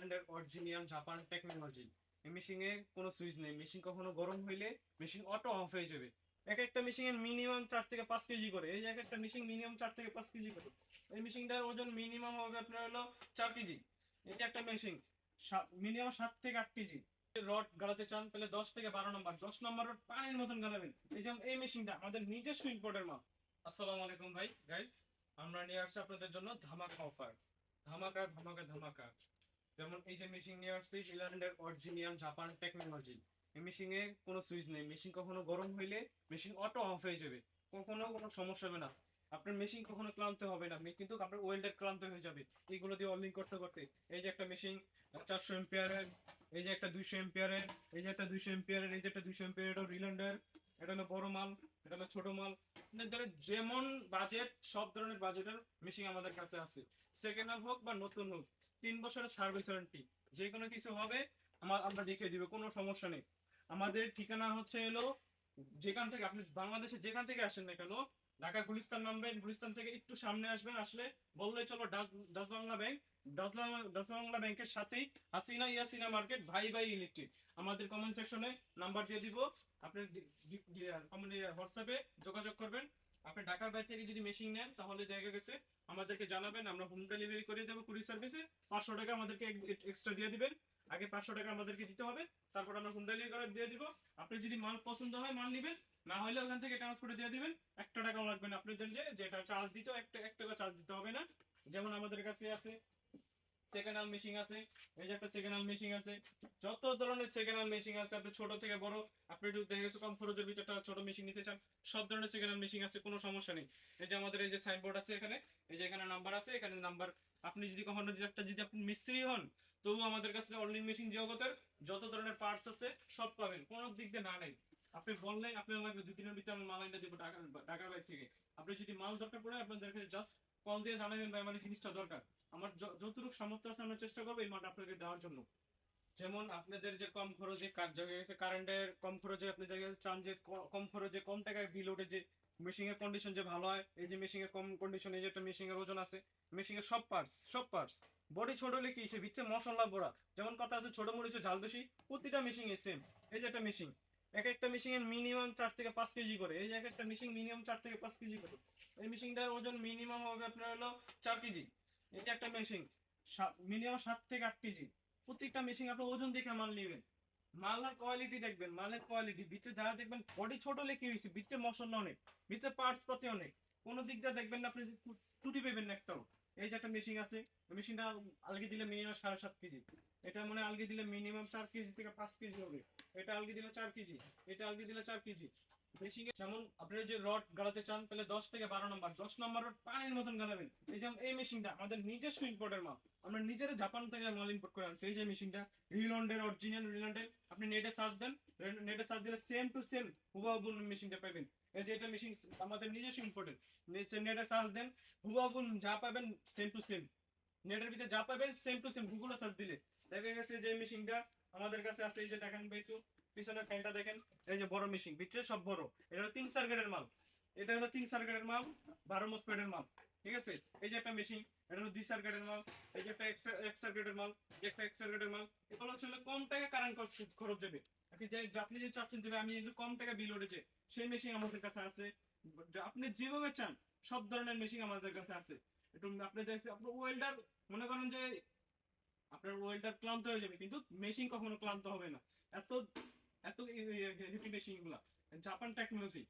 ইংল্যান্ডের original Japan technology. এই মেশিনে কোনো সুইচ নেই। মেশিন কখনো গরম হইলে মেশিন অটো অফ হয়ে যাবে। এক একটা মেশিনের মিনিমাম চার থেকে পাঁচ কেজি করে। এই এক একটা মেশিন মিনিমাম চার থেকে পাঁচ কেজি করে। এই মেশিনটার ওজন মিনিমাম হবে আপনার হলো চার কেজি। এটা একটা মেশিন মিনিমাম সাত থেকে আট কেজি। রড গাড়াতে চান, তাহলে দশ থেকে বারো নম্বর দশ নম্বর রড পানির মতন গালাবেন এই যেমন এই মেশিনটা আমাদের নিজস্ব ইম্পোর্টের মাল। আসসালামু আলাইকুম ভাই। গাইস আমরা নিয়ে আসছি আপনাদের জন্য ধামাকা অফার ধামাকা ধামাকা ধামাকা। যেমন এই যে মেশিন নিয়ে আসছি ইংল্যান্ডের অরিজিনিয়াল জাপান টেকনোলজি এই মেশিনে কোনো সুইচ নেই। মেশিন কখনো গরম হইলে মেশিন অটো অফ হয়ে যাবে। কখনো কোনো সমস্যা হবে না। আপনার মেশিন কখনো ক্লান্ত হবে না। কিন্তু আপনার ওয়েল্ডার ক্লান্ত হয়ে যাবে। এইগুলো দিয়ে অলিং করতে করতে। এই যে একটা মেশিন চারশো এম্পিয়ারের এই যে একটা দুইশো এম্পিয়ারের এই যে একটা দুইশো এম্পিয়ারের এই যে একটা দুইশো এম্পিয়ার এটা রিল্যান্ডার এটা হলো বড় মাল, এটা হলো ছোট মাল। আপনার ধরে যেমন বাজেট সব ধরনের বাজেটের মেশিন আমাদের কাছে আছে। সেকেন্ড হ্যান্ড হোক বা নতুন হোক তিন বছরের সার্ভিস ওয়ারেন্টি যে কোনো কিছু হবে, আমার, আমরা দেখিয়ে দিবে, কোনো সমস্যা নেই। আমাদের ঠিকানা হচ্ছে এলো যেখান থেকে আপনি বাংলাদেশে যেখান থেকে আসেন না কেন, ঢাকা গুলিস্তান নামবেন, গুলিস্তান থেকে একটু সামনে আসবেন, আসলে বললেই চলো Dutch Bangla Bank Dutch Bangla ব্যাংকের সাথেই হাসিনা ইয়াসিনা মার্কেট, ভাই ভাই ইলেকট্রিক। আমাদের কমেন্ট সেকশনে নাম্বার দিয়ে দিব, আপনি হোয়াটসঅ্যাপে যোগাযোগ করবেন। আপনি ঢাকার বাইরে থেকে যদি মেশিন নেন, তাহলে দেখা গেছে আমাদেরকে জানাবেন, আমরা হোম ডেলিভারি করে দেবো কুরিয়ার সার্ভিসে পাঁচশো টাকা আমাদেরকে এক্সট্রা দিয়ে দিবেন। আগে পাঁচশো টাকা আমাদেরকে দিতে হবে, তারপর আমরা হোম ডেলিভারি করে দিয়ে দিব। আপনি যদি মাল পছন্দ হয়, মাল নেবেন, না হলে ওখান থেকে ট্রান্সপোর্টে দিয়ে দিবেন। একটা টাকাও লাগবে না আপনাদের যে যেটা চার্জ দিতে, একটা এক টাকা চার্জ দিতে হবে না। যেমন আমাদের কাছে আছে সেকেন্ড হ্যান্ড মেশিন আছে, এই যে একটা সেকেন্ড হ্যান্ড মেশিন আছে, যত ধরনের সেকেন্ড হ্যান্ড মেশিন আছে, আপনি ছোট থেকে বড়, আপনি একটু দেখে গেছে কম খরচের ভিতরে একটা ছোট মেশিন নিতে চান, সব ধরনের সেকেন্ড হ্যান্ড মেশিন আছে, কোনো সমস্যা নেই। এই যে আমাদের এই যে সাইনবোর্ড আছে এখানে, এই যে এখানে নাম্বার আছে, এখানে নাম্বার আপনি যদি কখনো যদি একটা, যদি আপনি মিস্ত্রি হন তবু আমাদের কাছে অনলাইন মেশিন জগতের যত ধরনের পার্টস আছে, সব পাবেন, কোনো দিক দিয়ে না নেই। আপনি বললেন আপনার লাগবে দুই দিনের ভিতরে আমি মাল এনে দেবো ঢাকার ঢাকার বাইরে থেকে। আপনি যদি মাল দরকার পড়ে, আপনাদেরকে জাস্ট কল দিয়ে জানাবেন ভাই, আমার জিনিসটা দরকার। আমার যতটুকু সামর্থ্য আছে, আমরা চেষ্টা করব এই মালটা আপনাকে দেওয়ার জন্য। যেমন আপনাদের যে কম খরচে কাজ জায়গা গেছে, কারেন্টের কম খরচে আপনি দেখা গেছে, চান যে কম খরচে, কম টাকায় বিল ওঠে যে মেশিং এর কন্ডিশন যে ভালো হয়, এই যে মেশিং এর কম কন্ডিশন এই যে একটা মেশিং এর ওজন আছে মেশিং এর সব পার্টস সব পার্টস বডি ছোট হলে কি, সে ভিতরে মশলা ভরা। যেমন কথা আছে, ছোট মরিচে ঝাল বেশি, প্রতিটা মেশিং এর সেম এই যে একটা মেশিন এক একটা মেশিং এর মিনিমাম চার থেকে পাঁচ কেজি করে। এই এক একটা মেশিন মিনিমাম চার থেকে পাঁচ কেজি করে। এই মেশিনটার ওজন মিনিমাম হবে আপনার হলো চার কেজি। এটা একটা মেশিন মিনিমাম সাত থেকে আট কেজি। প্রত্যেকটা মেশিন আপনি ওজন দেখে মাল নেবেন। মালের কোয়ালিটি দেখবেন, মালের কোয়ালিটি ভিতরে যারা দেখবেন বডি ছোট কি হয়েছে? ভিতরে মশলা অনেক, ভিতরে পার্টস পাতি অনেক। কোনো দিক দিয়ে দেখবেন না আপনি টুটি পেবেন না একটাও। এই যে একটা মেশিন আছে মেশিনটা আলগে দিলে মিনিমাম সাড়ে সাত কেজি। এটা মনে আলগে দিলে মিনিমাম চার কেজি থেকে পাঁচ কেজি হবে। এটা আলগে দিলে চার কেজি, এটা আলগে দিলে চার কেজি। যেমন আপনি যে রড গাড়াতে চান, তাহলে দশ থেকে বারো নম্বর, দশ নম্বর রড পানির মতন গালাবেন এই যেমন এই মেশিনটা আমাদের নিজস্ব ইম্পোর্টের মাল। আমরা নিজেরা জাপান থেকে মাল ইম্পোর্ট করে আনছি, এই যে মেশিনটা। রিলন্ডের অরিজিনাল রিলন্ডের আপনি নেটে সার্চ দেন নেটে সার্চ দিলে সেম টু সেম হুবাহুবু মেশিনটা পাবেন। এই যে এটা মেশিন আমাদের নিজস্ব ইম্পোর্টেড নেটে সার্চ দেন হুবাহুবু যা পাবেন সেম টু সেম নেটের ভিতরে যা পাবেন সেম টু সেম গুগলে সার্চ দিলে। দেখা গেছে যে মেশিনটা আমাদের কাছে আছে, এই যে দেখেন একটু। পিছনের ফ্যানটা দেখেন, এই যে বড় মেশিন ভিতরে সব বড়। এটা হলো তিন সার্কেটের মাল। এটা হলো তিন সার্কেটের মাল, বারো মোসপেডের মাল, ঠিক আছে? এই যে একটা মেশিন এটা হলো দুই সার্কেটের মাল, এই যে একটা এক সার্কেটের মাল একটা এক সার্কেটের মাল। এগুলো হচ্ছে কম টাকা কারেন্ট খরচ যাবে আপনি যে আপনি যে চাচ্ছেন যে আমি একটু কম টাকা বিল উঠেছে সেই মেশিন আমাদের কাছে আছে। আপনি যেভাবে চান, সব ধরনের মেশিন আমাদের কাছে আছে। একটু আপনি দেখছে আপনার ওয়েল্ডার মনে করেন যে, আপনার ওয়েল্ডার ক্লান্ত হয়ে যাবে, কিন্তু মেশিন কখনো ক্লান্ত হবে না। এত এত মেশিনগুলা জাপান টেকনোলজি